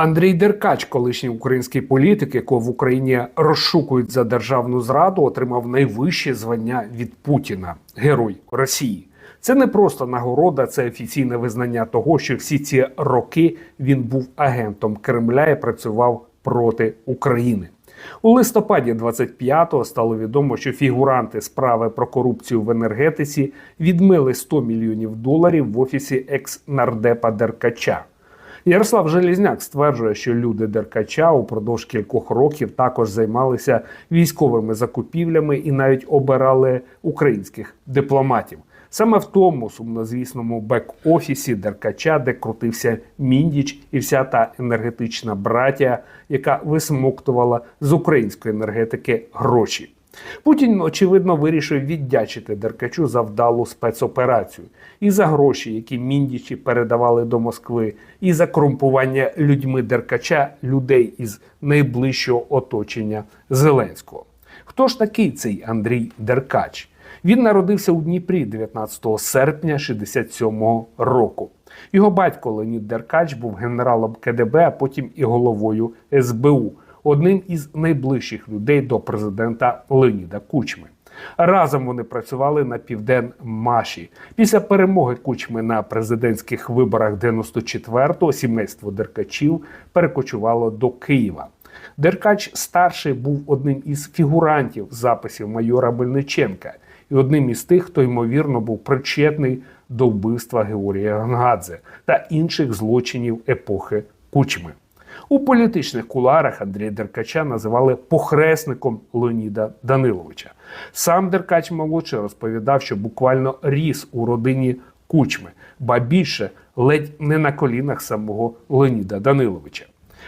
Андрій Деркач, колишній український політик, якого в Україні розшукують за державну зраду, отримав найвище звання від Путіна Герой Росії. Це не просто нагорода, це офіційне визнання того, що всі ці роки він був агентом Кремля і працював проти України. У листопаді 25-го стало відомо, що фігуранти справи про корупцію в енергетиці відмили 100 мільйонів доларів в офісі екс-нардепа Деркача. Ярослав Желізняк стверджує, що люди Деркача упродовж кількох років також займалися військовими закупівлями і навіть обирали українських дипломатів. Саме в тому сумнозвісному бек-офісі Деркача, де крутився Міндіч і вся та енергетична братія, яка висмоктувала з української енергетики гроші. Путін, очевидно, вирішив віддячити Деркачу за вдалу спецоперацію і за гроші, які міндічі передавали до Москви, і за корумпування людьми Деркача людей із найближчого оточення Зеленського. Хто ж такий цей Андрій Деркач? Він народився у Дніпрі 19 серпня 67 року. Його батько Леонід Деркач був генералом КДБ, а потім і головою СБУ, одним із найближчих людей до президента Леоніда Кучми. Разом вони працювали на південмаші. Після перемоги Кучми на президентських виборах 94-го сімейство Деркачів перекочувало до Києва. Деркач старший був одним із фігурантів записів майора Мельниченка і одним із тих, хто ймовірно був причетний до вбивства Георгія Гангадзе та інших злочинів епохи Кучми. У політичних куларах Андрія Деркача називали похресником Леоніда Даниловича. Сам Деркач молодший розповідав, що буквально ріс у родині Кучми, ба більше ледь не на колінах самого Леоніда Даниловича.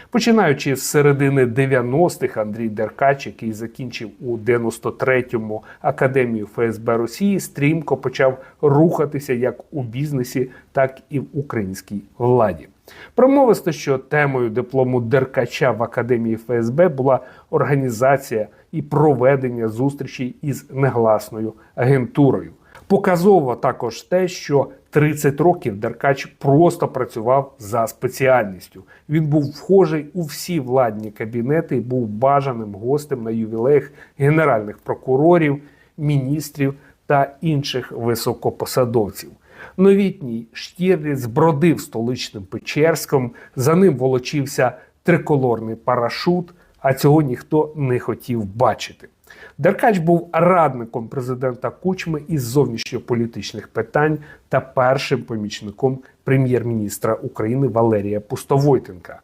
Починаючи з середини 90-х, Андрій Деркач, який закінчив у 93-му академію ФСБ Росії, стрімко почав рухатися як у бізнесі, так і в українській владі. Промовисто, що темою диплому Деркача в академії ФСБ була організація і проведення зустрічей із негласною агентурою. Показово також те, що 30 років Деркач просто працював за спеціальністю. Він був вхожий у всі владні кабінети і був бажаним гостем на ювілеях генеральних прокурорів, міністрів та інших високопосадовців. Новітній Штірліц бродив столичним Печерськом, за ним волочився триколорний парашут, а цього ніхто не хотів бачити. Деркач був радником президента Кучми із зовнішньополітичних питань та першим помічником прем'єр-міністра України Валерія Пустовойтенка.